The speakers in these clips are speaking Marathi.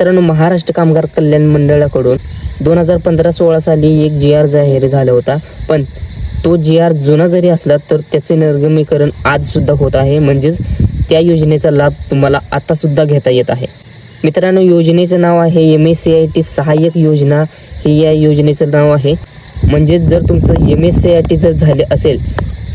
मित्रांनो महाराष्ट्र कामगार कल्याण मंडळाकडून दोन हजार पंधरा सोळा साली एक जी आर जाहीर झाला होता. पण तो जी आर जुना जरी असला तर त्याचे निर्गमीकरण आजसुद्धा होत आहे. म्हणजेच त्या योजनेचा लाभ तुम्हाला आतासुद्धा घेता येत आहे. मित्रांनो योजनेचं नाव आहे M S C I T सहाय्यक योजना. हे या योजनेचं नाव आहे. म्हणजेच जर तुमचं M S C I T जर झाले असेल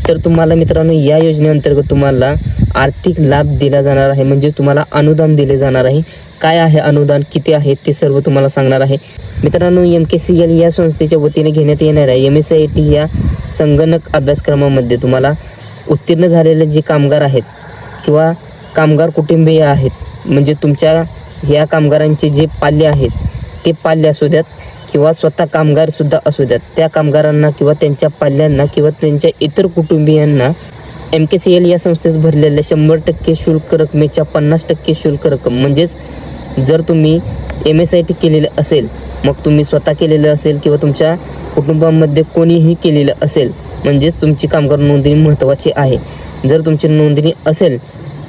तर तुम्हाला मित्रांनो या योजनेअंतर्गत तुम्हाला आर्थिक लाभ दिला जाणार आहे. म्हणजे तुम्हाला अनुदान दिले जाणार आहे. काय आहे अनुदान? किती आहे? ते सर्व तुम्हाला सांगणार आहे. मित्रांनो एम के सी एल या संस्थेच्या वतीने घेण्यात येणाऱ्या एम एस आय टी या संगणक अभ्यासक्रमामध्ये तुम्हाला उत्तीर्ण झालेले जे कामगार आहेत किंवा कामगार कुटुंबीय आहेत म्हणजे तुमच्या ह्या कामगारांचे जे पाल्य आहेत ते पाल्य असू द्यात किंवा स्वतः कामगारसुद्धा असू द्यात. त्या कामगारांना किंवा त्यांच्या पाल्यांना किंवा त्यांच्या इतर कुटुंबियांना एम के सी एल या संस्थेस भरलेल्या शंभर टक्के शुल्क रकमेच्या पन्नास टक्के शुल्क रक्कम. म्हणजेच जर तुम्ही एम एस आय टी केलेलं असेल मग तुम्ही स्वतः केलेलं असेल किंवा तुमच्या कुटुंबामध्ये कोणीही केलेलं असेल म्हणजेच तुमची कामगार नोंदणी महत्त्वाची आहे. जर तुमची नोंदणी असेल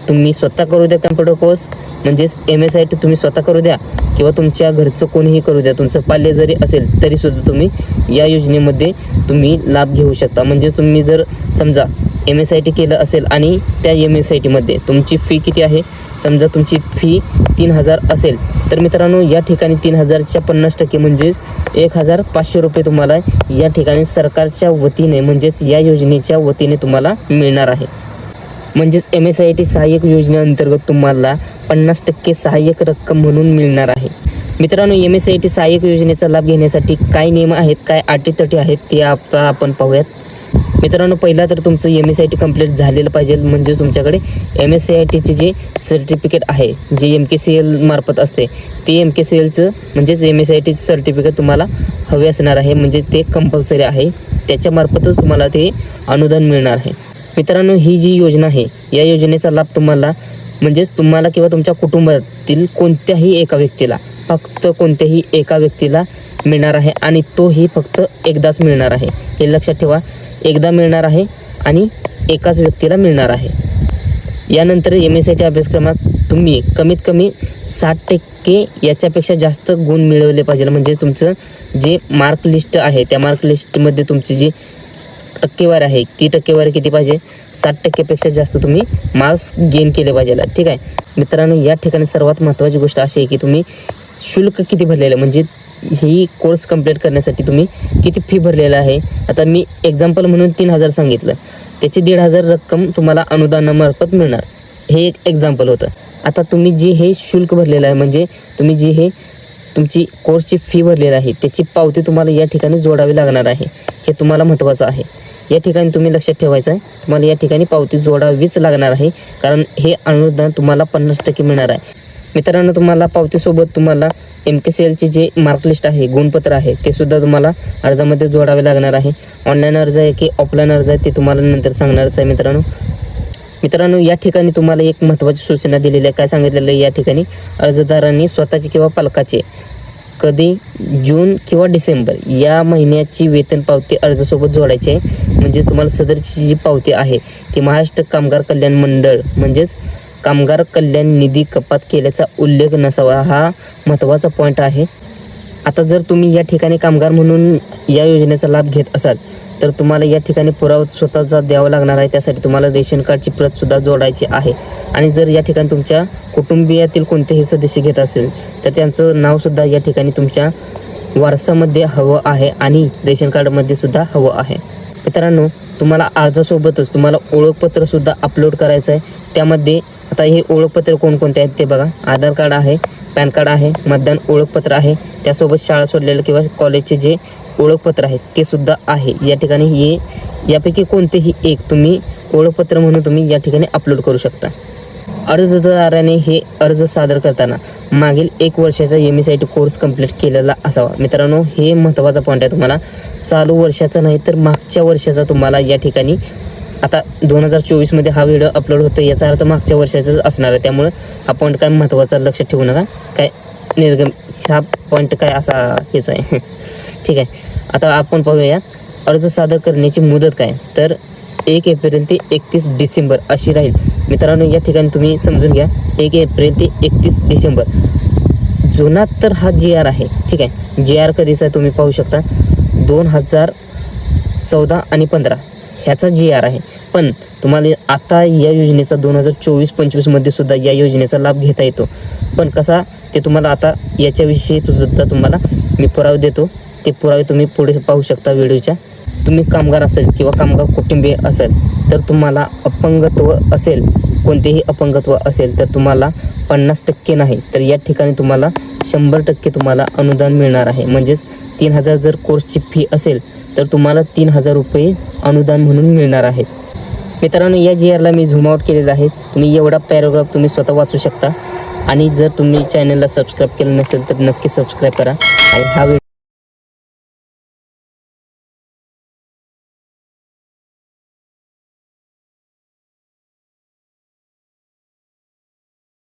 तुम्ही स्वतः करू द्या कम्प्युटर कोर्स म्हणजेच एम एस आय टी तुम्ही स्वतः करू द्या किंवा तुमच्या घरचं कोणीही करू द्या तुमचं पाल्य जरी असेल तरीसुद्धा तुम्ही या योजनेमध्ये तुम्ही लाभ घेऊ शकता. म्हणजेच तुम्ही जर समजा एम एस आय टी केलं असेल आणि त्या एम एस आय टीमध्ये तुमची फी किती आहे? समजा तुमची फी तीन हजार असेल तर मित्रांनो या ठिकाणी तीन हजारच्या पन्नास टक्के म्हणजेच एक हजार पाचशे रुपये तुम्हाला या ठिकाणी सरकारच्या वतीने म्हणजेच या योजनेच्या वतीने तुम्हाला मिळणार आहे. म्हणजेच एम एस आय टी सहाय्यक योजनेअंतर्गत तुम्हाला पन्नास टक्के सहाय्यक रक्कम म्हणून मिळणार आहे. मित्रांनो एम एस आय टी सहाय्यक योजनेचा लाभ घेण्यासाठी काय नियम आहेत काय अटीतटी आहेत ते आता आपण पाहूयात. मित्रांनो पहिला तर तुमचं M S I T complete झालेलं पाहिजे म्हणजे तुमच्याकडे एम एस सी आय टीचे जे सर्टिफिकेट आहे जे एम के सी एल मार्फत असते ते एम के सी एलचं म्हणजेच एम एस आय टीचं सर्टिफिकेट तुम्हाला हवे असणार आहे म्हणजे ते कंपल्सरी आहे. त्याच्यामार्फतच तुम्हाला ते अनुदान मिळणार आहे. मित्रांनो ही जी योजना आहे या योजनेचा लाभ तुम्हाला म्हणजेच तुम्हाला किंवा तुमच्या कुटुंबातील कोणत्याही एका व्यक्तीला फक्त कोणत्याही एका व्यक्तीला मिळणार आहे आणि तोही फक्त एकदाच मिळणार आहे. हे लक्षात ठेवा. एकदा मिळणार आहे आणि एकाच व्यक्तीला मिळणार आहे. यानंतर एम एस आय टी अभ्यासक्रमात तुम्ही कमीत कमी साठ टक्के याच्यापेक्षा जास्त गुण मिळवले पाहिजे. म्हणजे तुमचं जे मार्क लिस्ट आहे त्या मार्क लिस्टमध्ये तुमची जी टक्केवारी आहे ती टक्केवारी किती पाहिजे? साठ टक्केपेक्षा जास्त तुम्ही मार्क्स गेन केले पाहिजे. ठीक आहे? मित्रांनो या ठिकाणी सर्वात महत्त्वाची गोष्ट अशी आहे की तुम्ही शुल्क किती भरलेलं आहे? म्हणजे ही कोर्स कंप्लीट करण्यासाठी तुम्ही किती फी भरलेलं आहे? आता मी एक्झाम्पल म्हणून तीन हजार सांगितलं. त्याची दीड हजार रक्कम तुम्हाला अनुदानामार्फत मिळणार. हे एक एक्झाम्पल होतं. आता तुम्ही जे हे शुल्क भरलेलं आहे म्हणजे तुम्ही जे हे तुमची कोर्सची फी भरलेली आहे त्याची पावती तुम्हाला या ठिकाणी जोडावी लागणार आहे. हे तुम्हाला महत्त्वाचं आहे. या ठिकाणी तुम्ही लक्षात ठेवायचं आहे तुम्हाला या ठिकाणी पावती जोडावीच लागणार आहे कारण हे अनुदान तुम्हाला पन्नास टक्के मिळणार आहे. मित्रांनो तुम्हाला पावतीसोबत तुम्हाला एम के सी एलचे जे मार्कलिस्ट आहे गुणपत्र आहे ते सुद्धा तुम्हाला अर्जामध्ये जोडावे लागणार आहे. ऑनलाईन अर्ज आहे की ऑफलाईन अर्ज आहे ते तुम्हाला नंतर सांगणारच आहे मित्रांनो. मित्रांनो या ठिकाणी तुम्हाला एक महत्त्वाची सूचना दिलेली आहे. काय सांगितलेलं आहे? या ठिकाणी अर्जदारांनी स्वतःचे किंवा पालकाचे कधी जून किंवा डिसेंबर या महिन्याची वेतन पावती अर्जासोबत जोडायची आहे. म्हणजेच तुम्हाला सदरची जी पावती आहे ती महाराष्ट्र कामगार कल्याण मंडळ म्हणजेच कामगार कल्याण निधी कपात केल्याचा उल्लेख नसावा हा महत्त्वाचा पॉईंट आहे. आता जर तुम्ही या ठिकाणी कामगार म्हणून या योजनेचा लाभ घेत असाल तर तुम्हाला या ठिकाणी पुरावा स्वतःचा द्यावा लागणार आहे. त्यासाठी तुम्हाला रेशन कार्डची प्रतसुद्धा जोडायची आहे. आणि जर या ठिकाणी तुमच्या कुटुंबियातील कोणतेही सदस्य घेत असेल तर त्यांचं नावसुद्धा या ठिकाणी तुमच्या वारसामध्ये हवं आहे आणि रेशन कार्डमध्ये सुद्धा हवं आहे. मित्रांनो तुम्हाला अर्जासोबतच तुम्हाला ओळखपत्रसुद्धा अपलोड करायचं आहे. त्यामध्ये आता हे ओळखपत्र कोणकोणते आहेत ते बघा. आधार कार्ड आहे पॅन कार्ड आहे मतदान ओळखपत्र आहे. त्यासोबत शाळा सोडलेलं किंवा कॉलेजचे जे ओळखपत्र आहे ते सुद्धा आहे. या ठिकाणी हे यापैकी कोणतेही एक तुम्ही ओळखपत्र म्हणून तुम्ही या ठिकाणी अपलोड करू शकता. अर्जदाराने हे अर्ज सादर करताना मागील एक वर्षाचा M S I T course complete केलेला असावा. मित्रांनो हे महत्त्वाचा पॉईंट आहे तुम्हाला. चालू वर्षाचा नाही तर मागच्या वर्षाचा तुम्हाला या ठिकाणी आता दोन हजार चोवीसमध्ये हा व्हिडिओ अपलोड होतो याचा अर्थ मागच्या वर्षाचाच असणार आहे. त्यामुळं हा पॉईंट काय महत्त्वाचा लक्षात ठेवू नका. काय निर्गम हा पॉईंट काय असा हेच आहे. ठीक आहे. आता आपण पाहूया अर्ज सादर करण्याची मुदत काय? तर एक एप्रिल ते एकतीस डिसेंबर अशी राहील. मित्रांनो या ठिकाणी तुम्ही समजून घ्या एक एप्रिल ते एकतीस डिसेंबर. जुना तर हा जी आर आहे. ठीक आहे. जी आर कधीचा आहे तुम्ही पाहू शकता? दोन हजार चौदा आणि पंधरा. ह्याचा जी आर आहे. पण तुम्हाला आता या योजनेचा दोन हजार चोवीस पंचवीसमध्ये सुद्धा या योजनेचा लाभ घेता येतो. पण कसा ते तुम्हाला आता याच्याविषयी सुद्धा तुम्हाला मी पुरावे देतो. ते पुरावे तुम्ही पुढे पाहू शकता व्हिडिओच्या. तुम्ही कामगार असेल किंवा कामगार कुटुंबीय असेल तर तुम्हाला अपंगत्व असेल कोणतेही अपंगत्व असेल तर तुम्हाला पन्नास टक्के नाही तर या ठिकाणी तुम्हाला शंभर टक्के तुम्हाला अनुदान मिळणार आहे. म्हणजेच तीन हजार जर कोर्सची फी असेल तर तुम्हाला तीन हजार रुपये अनुदान म्हणून मिळणार आहेत मित्रांनो या जी आरला मी झूमआउट केलेला आहे. तुम्ही एवढा पॅरोग्राफ तुम्ही स्वतः वाचू शकता. आणि जर तुम्ही चॅनलला सबस्क्राईब केलं नसेल तर नक्की सबस्क्राईब करा. आणि हा व्हिडिओ